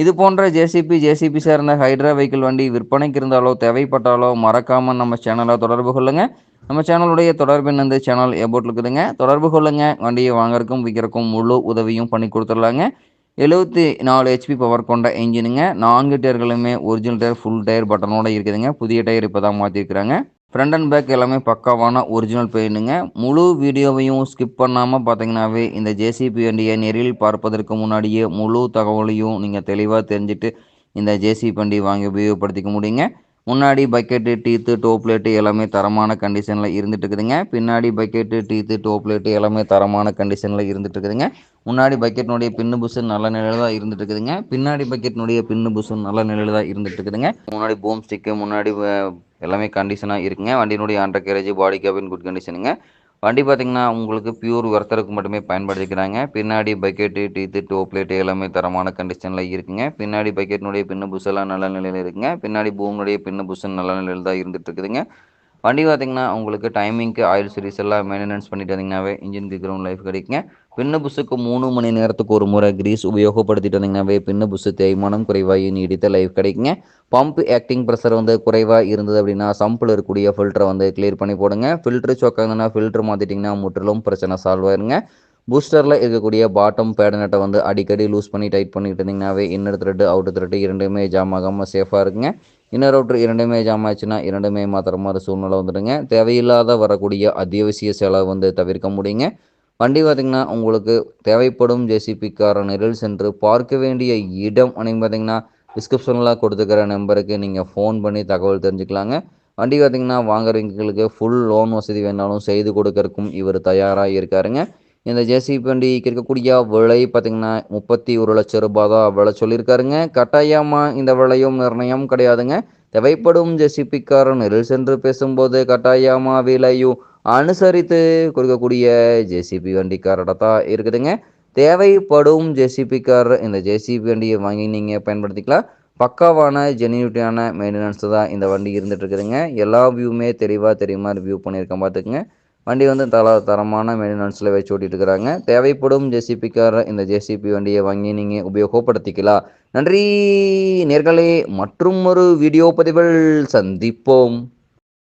இது போன்ற JCB JCB சார்ந்த ஹைட்ரா வெஹிக்கிள் வண்டி விற்பனைக்கு இருந்தாலோ தேவைப்பட்டாலோ மறக்காமல் நம்ம சேனலை தொடர்பு கொள்ளுங்கள் நம்ம சேனலுடைய தொடர்பின் வந்து சேனல் எபோட் இருக்குதுங்க. தொடர்பு கொள்ளுங்கள் வண்டியை வாங்குறதுக்கும் விற்கிறக்கும் முழு உதவியும் பண்ணி கொடுத்துடலாங்க. எழுபத்தி நாலு ஹெச்பி பவர் கொண்ட இன்ஜினுங்க நான்கு டயர்களுமே ஒரிஜினல் டயர் ஃபுல் டயர் பட்டனோட இருக்குதுங்க. புதிய டயர் இப்போ தான் மாற்றிருக்கிறாங்க ஃப்ரண்ட் அண்ட் பேக் எல்லாமே பக்காவான ஒரிஜினல் பெயிண்ட்டுங்க முழு வீடியோவையும் ஸ்கிப் பண்ணாமல் பார்த்தீங்கன்னாவே இந்த ஜேசிபி வண்டியை நேரில் பார்ப்பதற்கு முன்னாடியே முழு தகவலையும் நீங்கள் தெளிவாக தெரிஞ்சுட்டு இந்த ஜேசிபி வண்டி வாங்கி உபயோகப்படுத்திக்க முடியுங்க. முன்னாடி பக்கெட்டு டீத்து டோப்லேட்டு எல்லாமே தரமான கண்டிஷனில் இருந்துட்டு இருக்குதுங்க. பின்னாடி பக்கெட்டு டீத்து டோப்லேட்டு எல்லாமே தரமான கண்டிஷனில் இருந்துட்டு இருக்குதுங்க. முன்னாடி பக்கெட்னுடைய பின்னு புஷு நல்ல நிலையில் தான் இருந்துட்டு இருக்குதுங்க. பின்னாடி பக்கெட்னுடைய பின்னு புஷும் நல்ல நிலையில் தான் இருந்துட்டு இருக்குதுங்க. முன்னாடி பூம் ஸ்டிக்கு முன்னாடி எல்லாமே கண்டிஷனாக இருக்குங்க. வண்டியினுடைய under carriage body cabin good கண்டிஷனுங்க வண்டி பார்த்திங்கன்னா உங்களுக்கு பியூர் ஒர்த்தருக்கு மட்டுமே பயன்படுத்திக்கிறாங்க. பின்னாடி பக்கெட்டு டீத்து டோப்லேட்டு எல்லாமே தரமான கண்டிஷனில் இருக்குங்க. பின்னாடி பக்கெட்டினுடைய பின்னு புஷெல்லாம் நல்ல நிலையில் இருக்குங்க. பின்னாடி பூமினுடைய பின்னு புஷன் நல்ல நிலையில் தான் இருந்துகிட்டு இருக்குதுங்க. வண்டி பார்த்திங்கன்னா உங்களுக்கு டைமிங்க்கு ஆயில் சீரிஸ் எல்லாம் மெயின்டெனன்ஸ் பண்ணிட்டு வந்தீங்கன்னாவே இன்ஜின் கிரவுண்ட் லைஃப் கிடைக்குங்க. பின்ன புஷுக்கு மூணு மணி நேரத்துக்கு ஒரு முறை கிரீஸ் உபயோகப்படுத்திட்டு வந்தீங்கன்னாவே பின்ன புஷு தேய்மானம் குறைவாகி நீடித்த லைஃப் கிடைக்குங்க. பம்ப் ஆக்டிங் ப்ரெஷர் வந்து குறைவாக இருந்தது அப்படின்னா சம்பில் இருக்கக்கூடிய ஃபில்டரை வந்து கிளியர் பண்ணி போடுங்க. ஃபில்ட்ரு சொக்காங்கன்னா ஃபில்ட்ரு மாற்றிட்டிங்கன்னா முற்றிலும் பிரச்சனை சால்வ் ஆயிருங்க. பூஸ்டரில் இருக்கக்கூடிய பாட்டம் பேடனட்டை வந்து அடிக்கடி லூஸ் பண்ணி டைட் பண்ணிட்டு இருந்தீங்கன்னாவே இன்னர் த்ரெட்டு அவுட்டர் த்ரெட்டு இரண்டுமே ஜாம் ஆகாமல் சேஃபாக இருக்குங்க. இன்னர் அவுட்ரு இரண்டுமே ஜாம் ஆச்சுன்னா இரண்டுமே மாத்திர மாதிரி சூழ்நிலை வந்துடுங்க. தேவையில்லாத வரக்கூடிய அத்தியாவசிய செலவு வந்து தவிர்க்க முடியுங்க. வண்டி பார்த்திங்கன்னா உங்களுக்கு தேவைப்படும் ஜேசிபிக்கார நிரல் சென்று பார்க்க வேண்டிய இடம் அப்படின்னு பார்த்தீங்கன்னா டிஸ்கிரிப்ஷனில் கொடுத்துக்கிற நம்பருக்கு நீங்கள் ஃபோன் பண்ணி தகவல் தெரிஞ்சுக்கலாங்க. வண்டி பார்த்திங்கன்னா வாங்குறவங்களுக்கு ஃபுல் லோன் வசதி வேணாலும் செய்து கொடுக்கறக்கும் இவர் தயாராக இருக்காருங்க. இந்த ஜேசிபி வண்டி இருக்கக்கூடிய விலை பார்த்திங்கன்னா முப்பத்தி ஒரு லட்சம் ரூபாய் தான் விலை சொல்லியிருக்காருங்க. கட்டாயமாக இந்த விலையும் நிர்ணயம் கிடையாதுங்க. தேவைப்படும் ஜேசிபிக்காரன் நெரில் சென்று பேசும்போது கட்டாயமாக விலையும் அனுசரித்து கொடுக்கக்கூடிய ஜேசிபி வண்டிக்காரட தான் இருக்குதுங்க. தேவைப்படும் ஜேசிபிக்கார் இந்த ஜேசிபி வண்டியை வாங்கி நீங்கள் பயன்படுத்திக்கலாம். பக்காவான ஜெனியூட்டியான மெயின்டெனன்ஸ் தான் இந்த வண்டி இருந்துகிட்ருக்குதுங்க எல்லா வியூவுமே தெளிவாக தெரியுமா? வியூ பண்ணியிருக்கேன் பார்த்துக்குங்க. வண்டி வந்து தல தரமான மெயின்டெனன்ஸில் வச்சு ஓட்டிட்டு இருக்கிறாங்க தேவைப்படும் ஜேசிபிக்கார இந்த ஜேசிபி வண்டியை வாங்கி நீங்கள் உபயோகப்படுத்திக்கலாம். நன்றி நேர்களே. மற்றும் ஒரு வீடியோ பதிவில் சந்திப்போம்.